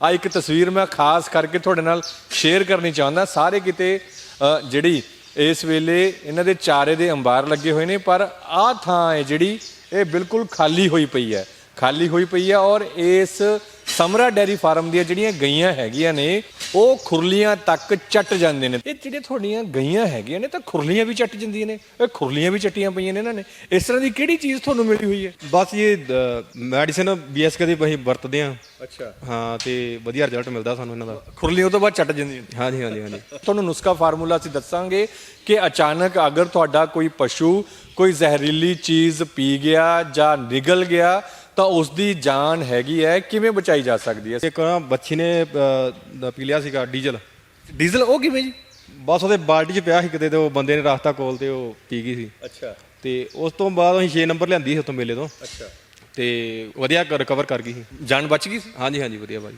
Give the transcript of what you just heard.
ਆ ਇੱਕ ਤਸਵੀਰ ਮੈਂ ਖਾਸ ਕਰਕੇ ਤੁਹਾਡੇ ਨਾਲ ਸ਼ੇਅਰ ਕਰਨੀ ਚਾਹੁੰਦਾ। ਸਾਰੇ ਕਿਤੇ ਜਿਹੜੀ ਇਸ ਵੇਲੇ ਇਹਨਾਂ ਦੇ ਚਾਰੇ ਦੇ ਅੰਬਾਰ ਲੱਗੇ ਹੋਏ ਨੇ, ਪਰ ਆਹ ਥਾਂ ਹੈ ਜਿਹੜੀ ਇਹ ਬਿਲਕੁਲ ਖਾਲੀ ਹੋਈ ਪਈ ਹੈ। ਖਾਲੀ ਹੋਈ ਪਈ ਹੈ ਔਰ ਇਸ ਸਮਰਾ ਡੈਰੀ ਫਾਰਮ ਦੀਆਂ ਜਿਹੜੀਆਂ ਗਈਆਂ ਹੈਗੀਆਂ ਨੇ ਉਹ ਖੁਰਲੀਆਂ ਤੱਕ ਚੱਟ ਜਾਂਦੇ ਨੇ। ਇਹ ਜਿਹੜੇ ਤੁਹਾਡੀਆਂ ਗਈਆਂ ਹੈਗੀਆਂ ਨੇ ਤਾਂ ਖੁਰਲੀਆਂ ਵੀ ਚੱਟ ਜਾਂਦੀਆਂ ਨੇ ਇਹ ਖੁਰਲੀਆਂ ਵੀ ਚੱਟੀਆਂ ਪਈਆਂ ਨੇ ਇਹਨਾਂ ਨੇ। ਇਸ ਤਰ੍ਹਾਂ ਦੀ ਕਿਹੜੀ ਚੀਜ਼ ਤੁਹਾਨੂੰ ਮਿਲੀ ਹੋਈ ਹੈ? ਬਸ ਇਹ ਮੈਡੀਸਨ ਬੀਐਸਕੇ ਦੀ ਅਸੀਂ ਵਰਤਦੇ ਆ ਅੱਛਾ। ਹਾਂ ਤੇ ਵਧੀਆ ਰਿਜ਼ਲਟ ਮਿਲਦਾ ਸਾਨੂੰ ਇਹਨਾਂ ਦਾ। ਖੁਰਲੀਆਂ ਤੋਂ ਬਾਅਦ ਚੱਟ ਜਾਂਦੀਆਂ ਨੇ। ਹਾਂਜੀ ਹਾਂਜੀ ਹਾਂਜੀ। ਤੁਹਾਨੂੰ ਨੁਸਖਾ ਫਾਰਮੂਲਾ ਅਸੀਂ ਦੱਸਾਂਗੇ ਕਿ ਅਚਾਨਕ ਅਗਰ ਤੁਹਾਡਾ ਕੋਈ ਪਸ਼ੂ ਕੋਈ ਜ਼ਹਿਰੀਲੀ ਚੀਜ਼ ਪੀ ਗਿਆ ਜਾਂ ਨਿਗਲ ਗਿਆ ਤਾਂ ਉਸ ਦੀ ਜਾਨ ਹੈਗੀ ਹੈ ਕਿਵੇਂ ਬਚਾਈ ਜਾ ਸਕਦੀ ਹੈ? ਇੱਕ ਨਾ ਬੱਚੀ ਨੇ ਅਹ, ਪੀ ਲਿਆ ਸੀਗਾ ਡੀਜ਼ਲ। ਡੀਜ਼ਲ ਉਹ ਕਿਵੇਂ ਜੀ? ਬਸ ਉਹਦੇ ਬਾਲਟੀ 'ਚ ਪਿਆ ਸੀ ਕਿਤੇ ਤੇ ਉਹ ਬੰਦੇ ਨੇ ਰਸਤਾ ਕੋਲ ਤੇ ਉਹ ਪੀ ਗਈ ਸੀ। ਅੱਛਾ। ਤੇ ਉਸ ਤੋਂ ਬਾਅਦ ਅਸੀਂ 6 ਨੰਬਰ ਲਿਆਂਦੀ ਸੀ ਉੱਥੋਂ ਮੇਲੇ ਤੋਂ। ਅੱਛਾ। ਤੇ ਵਧੀਆ ਰਿਕਵਰ ਕਰ ਗਈ ਸੀ। ਜਾਨ ਬਚ ਗਈ ਸੀ? ਹਾਂਜੀ ਹਾਂਜੀ ਵਧੀਆ ਬਾਈ